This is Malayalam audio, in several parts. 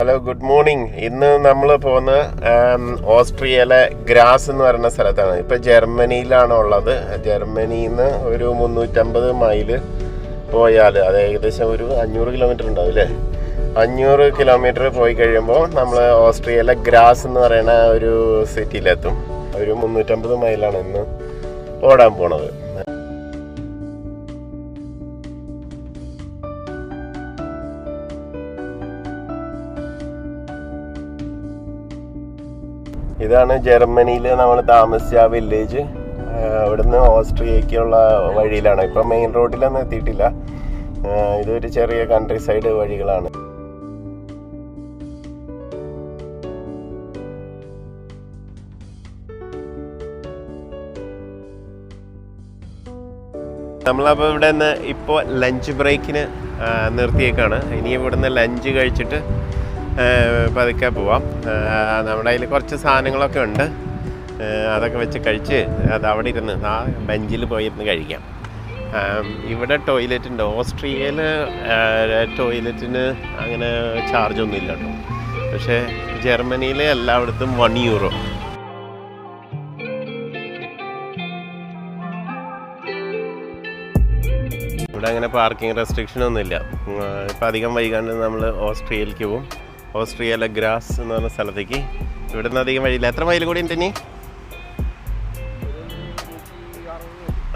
ഹലോ ഗുഡ് മോർണിംഗ് ഇന്ന് നമ്മൾ പോകുന്ന ആം, ഓസ്ട്രിയയിലെ ഗ്രാസ് എന്ന് പറയുന്ന സ്ഥലത്താണ്. ഇപ്പോൾ ജർമ്മനിയിലാണ് ഉള്ളത്. ജർമ്മനിയിൽ നിന്ന് ഒരു മുന്നൂറ്റമ്പത് മൈൽ പോയാൽ അത് ഏകദേശം ഒരു അഞ്ഞൂറ് കിലോമീറ്റർ ഉണ്ടാവും അല്ലേ? അഞ്ഞൂറ് കിലോമീറ്റർ പോയി കഴിയുമ്പോൾ നമ്മൾ ഓസ്ട്രിയയിലെ ഗ്രാസ് എന്ന് പറയുന്ന ഒരു സിറ്റിയിലെത്തും ഒരു മുന്നൂറ്റമ്പത് മൈലാണ് ഇന്ന് ഓടാൻ പോണത്. ഇതാണ് ജർമ്മനിയിൽ നമ്മൾ താമസിച്ച ആ വില്ലേജ് ഇവിടുന്ന് ഓസ്ട്രിയക്കുള്ള വഴിയിലാണ്. ഇപ്പം മെയിൻ റോഡിലൊന്നും എത്തിയിട്ടില്ല. ഇതൊരു ചെറിയ കൺട്രി സൈഡ് വഴികളാണ്. നമ്മളപ്പോൾ ഇവിടെ നിന്ന് ഇപ്പോൾ ലഞ്ച് ബ്രേക്കിന് നിർത്തിയേക്കാണ്. ഇനി ഇവിടുന്ന് ലഞ്ച് കഴിച്ചിട്ട് പതുക്കെ പോവാം. നമ്മുടെ കയ്യിൽ കുറച്ച് സാധനങ്ങളൊക്കെ ഉണ്ട്. അതൊക്കെ വെച്ച് കഴിച്ച് അത് അവിടെ ഇരുന്ന് ആ ബെഞ്ചിൽ പോയി ഇരുന്ന് കഴിക്കാം ഇവിടെ ടോയ്ലറ്റ് ഉണ്ട്. ഓസ്ട്രിയയിൽ ടോയ്ലറ്റിന് അങ്ങനെ ചാർജൊന്നും ഇല്ല കേട്ടോ. പക്ഷേ ജർമ്മനിയിലെ എല്ലായിടത്തും വൺ യൂറോ ഇവിടെ അങ്ങനെ പാർക്കിംഗ് റെസ്ട്രിക്ഷൻ ഒന്നുമില്ല ഇപ്പം അധികം വൈകാണ്ട് നമ്മൾ ഓസ്ട്രിയയിലേക്ക് പോകും ഓസ്ട്രിയയിലെ ഗ്രാസ് എന്ന് പറഞ്ഞ സ്ഥലത്തേക്ക്. ഇവിടെ നിന്ന് അധികം വഴിയില്ല. എത്ര മൈൽ കൂടി ഉണ്ട് ഇനി?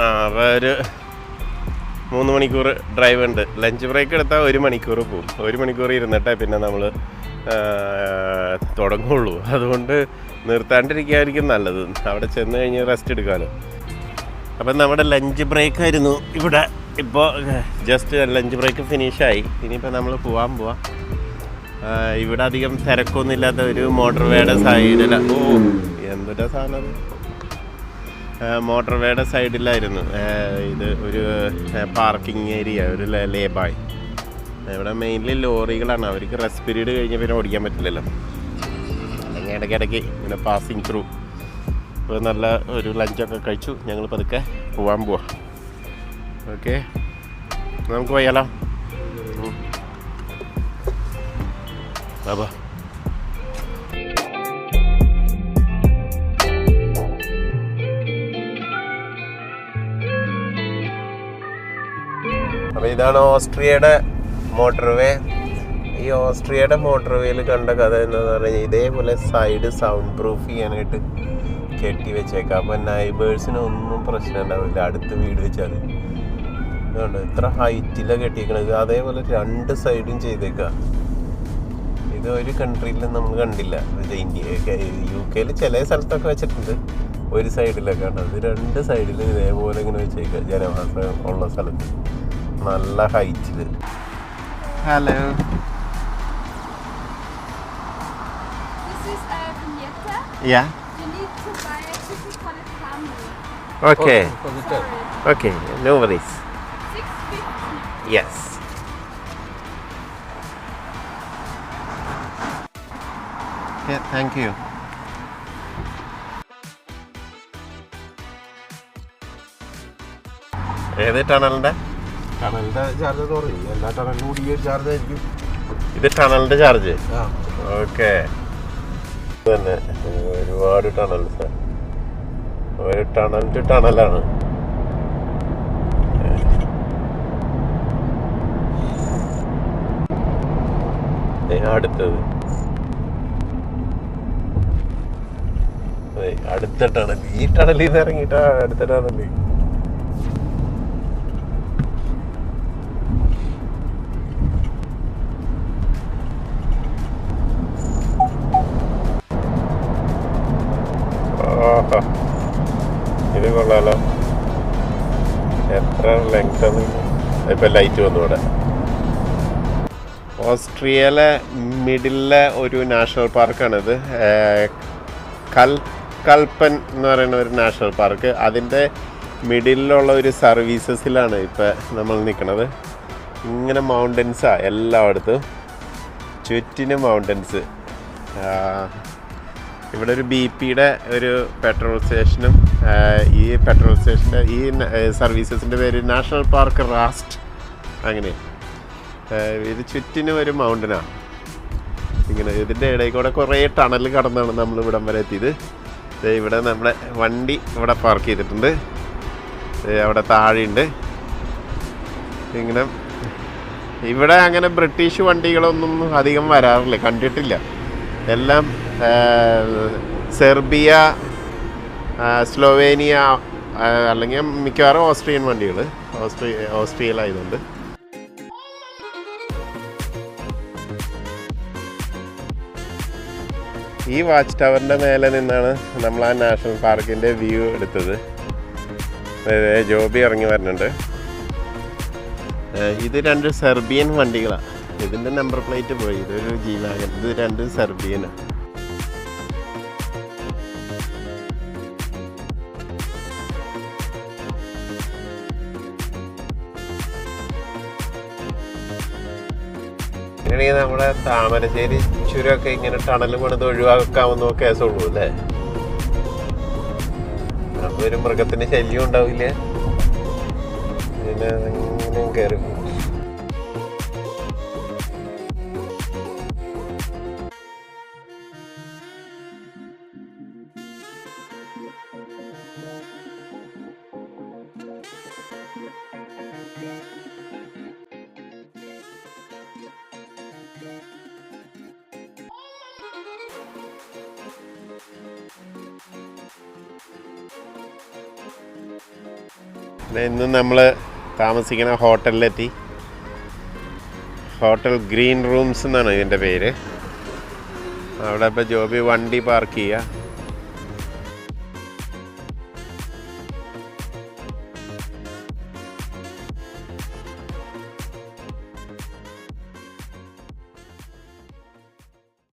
ആ അപ്പോൾ ഒരു മൂന്ന് മണിക്കൂർ ഡ്രൈവ് ഉണ്ട്. ലഞ്ച് ബ്രേക്ക് എടുത്താൽ ഒരു മണിക്കൂർ പോകും ഒരു മണിക്കൂർ ഇരുന്നിട്ടേ പിന്നെ നമ്മൾ തുടങ്ങുള്ളൂ. അതുകൊണ്ട് നിർത്താണ്ടിരിക്കുകയായിരിക്കും നല്ലത്. അവിടെ ചെന്ന് കഴിഞ്ഞ് റെസ്റ്റ് എടുക്കാമല്ലോ അപ്പം നമ്മുടെ ലഞ്ച് ബ്രേക്ക് ആയിരുന്നു ഇവിടെ. ഇപ്പോൾ ജസ്റ്റ് ലഞ്ച് ബ്രേക്ക് ഫിനിഷായി ഇനിയിപ്പോൾ നമ്മൾ പോകാൻ പോവാം. ഇവിടെ അധികം തിരക്കൊന്നും ഇല്ലാത്ത ഒരു മോട്ടോർ വേയുടെ സൈഡില ഓ എന്തൊരു സാധനം. മോട്ടോർ വേയുടെ സൈഡിലായിരുന്നു. ഇത് ഒരു പാർക്കിംഗ് ഏരിയ ഒരു ലേബായി ഇവിടെ മെയിൻലി ലോറികളാണ്. അവർക്ക് റെസ്റ്റ് പീരീഡ് കഴിഞ്ഞ് പിന്നെ ഓടിക്കാൻ പറ്റില്ലല്ലോ. അല്ലെങ്കിൽ ഇടയ്ക്കിടയ്ക്ക് ഇങ്ങനെ പാസിങ് ത്രൂ ഇപ്പോൾ നല്ല ഒരു ലഞ്ചൊക്കെ കഴിച്ചു. ഞങ്ങൾ പതുക്കെ പോവാൻ പോവാം. ഓക്കെ നമുക്ക് പോയാലോ ബാ ബാ അപ്പോൾ ഇതാണ് ഓസ്ട്രിയയുടെ മോട്ടോർവേ ഈ ഓസ്ട്രിയയുടെ മോട്ടോർവേയിൽ കണ്ട കഥ എന്ന് പറഞ്ഞാൽ ഇതേപോലെ സൈഡ് സൗണ്ട് പ്രൂഫ് ചെയ്യാനായിട്ട് കെട്ടി വെച്ചേക്കാം. അപ്പം നൈബേഴ്സിന് ഒന്നും പ്രശ്നം ഉണ്ടാവില്ല അടുത്ത് വീട് വെച്ചാൽ ഇത്ര ഹൈറ്റിലാണ് കെട്ടിയേക്കണത്? അതേപോലെ രണ്ട് സൈഡും ചെയ്തേക്കാം. ഇത് ഒരു കൺട്രിയിലും നമ്മൾ കണ്ടില്ല. ഇന്ത്യ യു കെയിൽ ചില സ്ഥലത്തൊക്കെ വെച്ചിട്ടുണ്ട്. ഒരു സൈഡിലൊക്കെ ഉണ്ട് അത് രണ്ട് സൈഡിലും ഇതേപോലെ ഇങ്ങനെ വെച്ചേക്കാം ജനവാസം ഉള്ള സ്ഥലത്ത്. നല്ല ഹൈറ്റിൽ hello This is a vignette. Yeah You need to buy a ticket for the family. Okay no worries yes fifty. Yes thank you ഏത് ടണലിന്റെ? ചാർജ് പറയും. എല്ലാ ടണലിനും കൂടി ഈ ഒരു ചാർജ് ആയിരിക്കും. ഇത് ടണലിന്റെ ചാർജ് ഓക്കെ തന്നെ. ഒരുപാട് ടണൽസ് ഒരു ടണൽ ടു ടണലാണ് അടുത്തത്. അടുത്ത ടണൽ ഈ ടണലിൽ നിന്ന് ഇറങ്ങിയിട്ടാ അടുത്ത ടണൽ. ഇത് കൊള്ളാലോ. എത്ര ലെങ്ത് ഇപ്പൊ ലൈറ്റ് വന്നു ഇവിടെ. ഓസ്ട്രിയയിലെ മിഡിലെ ഒരു നാഷണൽ പാർക്കാണിത്. കൽ കൽപ്പൻ എന്ന് പറയുന്ന ഒരു നാഷണൽ പാർക്ക്. അതിന്റെ മിഡിലുള്ള ഒരു സർവീസസിലാണ് ഇപ്പോൾ നമ്മൾ നിൽക്കുന്നത് ഇങ്ങനെ മൗണ്ടൻസാണ് എല്ലായിടത്തും. ചുറ്റിന് മൗണ്ടൻസ്. ഇവിടെ ഒരു ബി പിയുടെ ഒരു പെട്രോൾ സ്റ്റേഷനും ഈ പെട്രോൾ സ്റ്റേഷന്റെ ഈ സർവീസസിന്റെ പേര് നാഷണൽ പാർക്ക് റാസ്റ്റ്. അങ്ങനെ. ഇത് ചുറ്റിനും ഒരു മൗണ്ടനാണ് ഇങ്ങനെ ഇതിന്റെ ഇടയിൽ കൂടെ കുറേ ടണൽ കടന്നാണ് നമ്മൾ ഇവിടം വരെ എത്തിയത്. ഇവിടെ നമ്മുടെ വണ്ടി ഇവിടെ പാർക്ക് ചെയ്തിട്ടുണ്ട്. അവിടെ താഴെയുണ്ട്. ഇങ്ങനെ ഇവിടെ അങ്ങനെ ബ്രിട്ടീഷ് വണ്ടികളൊന്നും അധികം വരാറില്ല കണ്ടിട്ടില്ല. എല്ലാം സെർബിയ സ്ലോവേനിയ അല്ലെങ്കിൽ മിക്കവാറും ഓസ്ട്രിയൻ വണ്ടികൾ ഓസ്ട്രിയ ഓസ്ട്രിയയിലായതുകൊണ്ട്. ഈ വാച്ച് ടവറിന്റെ മേലെ നിന്നാണ് നമ്മൾ ആ നാഷണൽ പാർക്കിന്റെ വ്യൂ എടുത്തത്. ജോബി ഇറങ്ങി വരുന്നുണ്ട്. ഇത് രണ്ട് സെർബിയൻ വണ്ടികളാണ് ഇതിന്റെ നമ്പർ പ്ലേറ്റ് പോയി. ഇതൊരു ജീവാകൻ ഇത് രണ്ടും സെർബിയനാണ് ഇങ്ങനെയാണെങ്കിൽ നമ്മുടെ താമരശ്ശേരി ചുരമൊക്കെ ഇങ്ങനെ ടണൽ പണിത് ഒഴിവാക്കാമെന്നോ കേസുള്ളൂ അല്ലേ? അപ്പൊ ഒരു മൃഗത്തിന് ശല്യം ഉണ്ടാവില്ല. പിന്നെ അങ്ങനെ കയറി ഇന്ന് നമ്മൾ താമസിക്കുന്ന ഹോട്ടലിലെത്തി. ഹോട്ടൽ ഗ്രീൻ റൂംസ് എന്നാണ് ഇതിന്റെ പേര്. അവിടെ ഇപ്പോൾ ജോബി വണ്ടി പാർക്ക് ചെയ്യുക